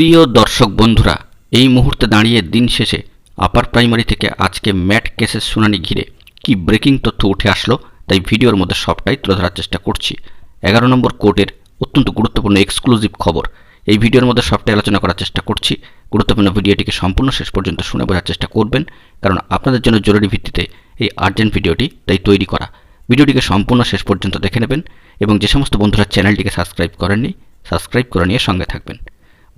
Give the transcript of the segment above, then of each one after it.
প্রিয় দর্শক বন্ধুরা, এই মুহূর্তে দাঁড়িয়ে দিন শেষে আপার প্রাইমারি থেকে আজকে ম্যাট কেসের শুনানি ঘিরে কি ব্রেকিং তথ্য উঠে আসলো, তাই ভিডিওর মধ্যে সবটাই তুলে ধরার চেষ্টা করছি। এগারো নম্বর কোর্টের অত্যন্ত গুরুত্বপূর্ণ এক্সক্লুসিভ খবর। এই ভিডিওর মধ্যে সবটাই আলোচনা করার চেষ্টা করছি। গুরুত্বপূর্ণ ভিডিওটিকে সম্পূর্ণ শেষ পর্যন্ত শুনে বোঝার চেষ্টা করবেন, কারণ আপনাদের জন্য জরুরি ভিত্তিতে এই আর্জেন্ট ভিডিওটি তাই তৈরি করা। ভিডিওটিকে সম্পূর্ণ শেষ পর্যন্ত দেখে নেবেন এবং যে সমস্ত বন্ধুরা চ্যানেলটিকে সাবস্ক্রাইব করেননি সাবস্ক্রাইব করে নিয়ে সঙ্গে থাকবেন।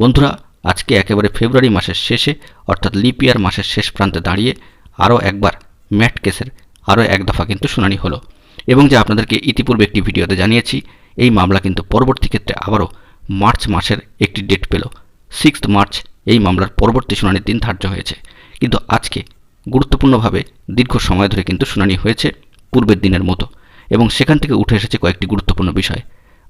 বন্ধুরা, আজকে একেবারে ফেব্রুয়ারি মাসের শেষে, অর্থাৎ লিপিয়ার মাসের শেষ প্রান্তে দাঁড়িয়ে আরও একবার ম্যাট কেসের আরও এক দফা কিন্তু শুনানি হলো। এবং যে আপনাদেরকে ইতিপূর্বে একটি ভিডিওতে জানিয়েছি, এই মামলা কিন্তু পরবর্তী ক্ষেত্রে আবারও মার্চ মাসের একটি ডেট পেল। সিক্সথ মার্চ এই মামলার পরবর্তী শুনানির দিন ধার্য হয়েছে। কিন্তু আজকে গুরুত্বপূর্ণভাবে দীর্ঘ সময় ধরে কিন্তু শুনানি হয়েছে পূর্বের দিনের মতো। এবং সেখান থেকে উঠে এসেছে কয়েকটি গুরুত্বপূর্ণ বিষয়।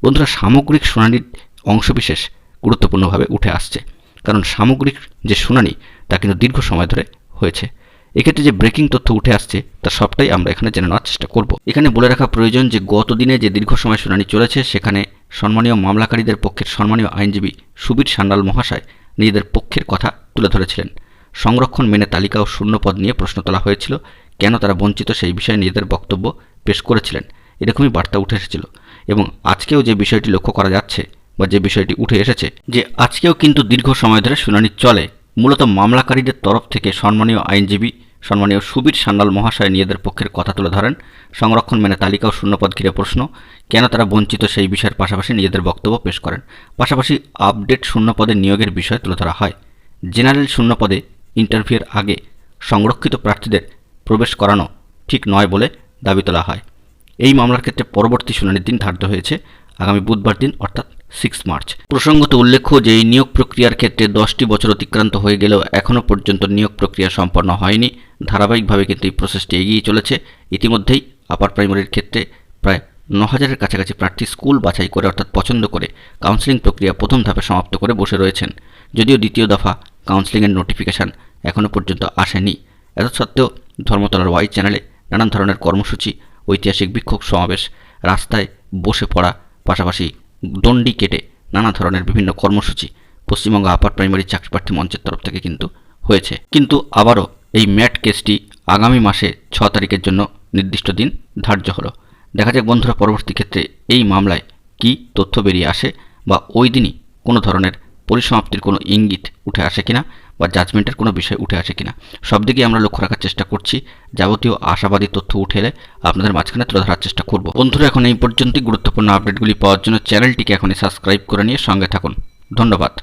বন্ধুরা, সামগ্রিক শুনানির অংশবিশেষ গুরুত্বপূর্ণভাবে উঠে আসছে। কারণ সামগ্রিক যে শুনানি, তা কিন্তু দীর্ঘ সময় ধরে হয়েছে। এক্ষেত্রে যে ব্রেকিং তথ্য উঠে আসছে, তা সবটাই আমরা এখানে জেনে নেওয়ার চেষ্টা করব। এখানে বলে রাখা প্রয়োজন যে, গত দিনে যে দীর্ঘ সময় শুনানি চলেছে, সেখানে সম্মানীয় মামলাকারীদের পক্ষের সম্মানীয় আইনজীবী সুবীর সান্যাল মহাশয় নিজেদের পক্ষের কথা তুলে ধরেছিলেন। সংরক্ষণ মেনে তালিকা ও শূন্যপদ নিয়ে প্রশ্ন তোলা হয়েছিল, কেন তারা বঞ্চিত সেই বিষয়ে নিজেদের বক্তব্য পেশ করেছিলেন। এরকমই বার্তা উঠে এসেছিল। এবং আজকেও যে বিষয়টি লক্ষ্য করা যাচ্ছে বা যে বিষয়টি উঠে এসেছে যে আজকেও কিন্তু দীর্ঘ সময় ধরে শুনানি চলে, মূলত মামলাকারীদের তরফ থেকে সম্মানীয় আইনজীবী, সম্মানীয় সুবীর সান্যাল মহাশয় নিজেদের পক্ষের কথা তুলে ধরেন। সংরক্ষণ মেনে তালিকা ও শূন্যপদ ঘিরে প্রশ্ন, কেন তারা বঞ্চিত সেই বিষয়ের পাশাপাশি নিজেদের বক্তব্য পেশ করেন? পাশাপাশি আপডেট শূন্যপদে নিয়োগের বিষয় তুলে ধরা হয়। জেনারেল শূন্যপদে ইন্টারভিউয়ের আগে সংরক্ষিত প্রার্থীদের প্রবেশ করানো ঠিক নয় বলে দাবি তোলা হয়। এই মামলার ক্ষেত্রে পরবর্তী শুনানির দিন ধার্য হয়েছে। আগামী বুধবার দিন, অর্থাৎ সিক্স মার্চ। প্রসঙ্গত উল্লেখ্য যে, এই নিয়োগ প্রক্রিয়ার ক্ষেত্রে দশটি বছর অতিক্রান্ত হয়ে গেলেও এখনও পর্যন্ত নিয়োগ প্রক্রিয়া সম্পন্ন হয়নি। ধারাবাহিকভাবে কিন্তু এই প্রসেসটি এগিয়ে চলেছে। ইতিমধ্যেই আপার প্রাইমারির ক্ষেত্রে প্রায় ন হাজারের কাছাকাছি প্রার্থী স্কুল বাছাই করে অর্থাৎ পছন্দ করে কাউন্সেলিং প্রক্রিয়া প্রথম ধাপে সমাপ্ত করে বসে রয়েছেন। যদিও দ্বিতীয় দফা কাউন্সেলিংয়ের নোটিফিকেশান এখনও পর্যন্ত আসেনি। এত সত্ত্বেও ধর্মতলার ওয়াই চ্যানেলে নানান ধরনের কর্মসূচি, ঐতিহাসিক বিক্ষোভ সমাবেশ, রাস্তায় বসে পড়া, পাশাপাশি দণ্ডি কেটে নানা ধরনের বিভিন্ন কর্মসূচি পশ্চিমবঙ্গ আপার প্রাইমারি চাকরি প্রার্থী মঞ্চের তরফ থেকে কিন্তু হয়েছে। কিন্তু আবারও এই ম্যাট কেসটি আগামী মাসে ছ তারিখের জন্য নির্দিষ্ট দিন ধার্য হলো। দেখা যাক বন্ধুরা পরবর্তী ক্ষেত্রে এই মামলায় কি তথ্য বেরিয়ে আসে বা ওই দিনই কোনো ধরনের পরিসমাপ্তির কোনো ইঙ্গিত উঠে আসে কিনা। বা জাজমেন্টের কোনো বিষয় উঠে আসে কিনা। সব দিকেই আমরা লক্ষ্য রাখার চেষ্টা করছি। যাবতীয় আশাবাদী তথ্য উঠে এলে আপনাদের মাঝখানে তুলে ধরার চেষ্টা করব। বন্ধুরা, এখন এই পর্যন্তই। গুরুত্বপূর্ণ আপডেটগুলি পাওয়ার জন্য চ্যানেলটিকে এখনই সাবস্ক্রাইব করে নিয়ে সঙ্গে থাকুন। ধন্যবাদ।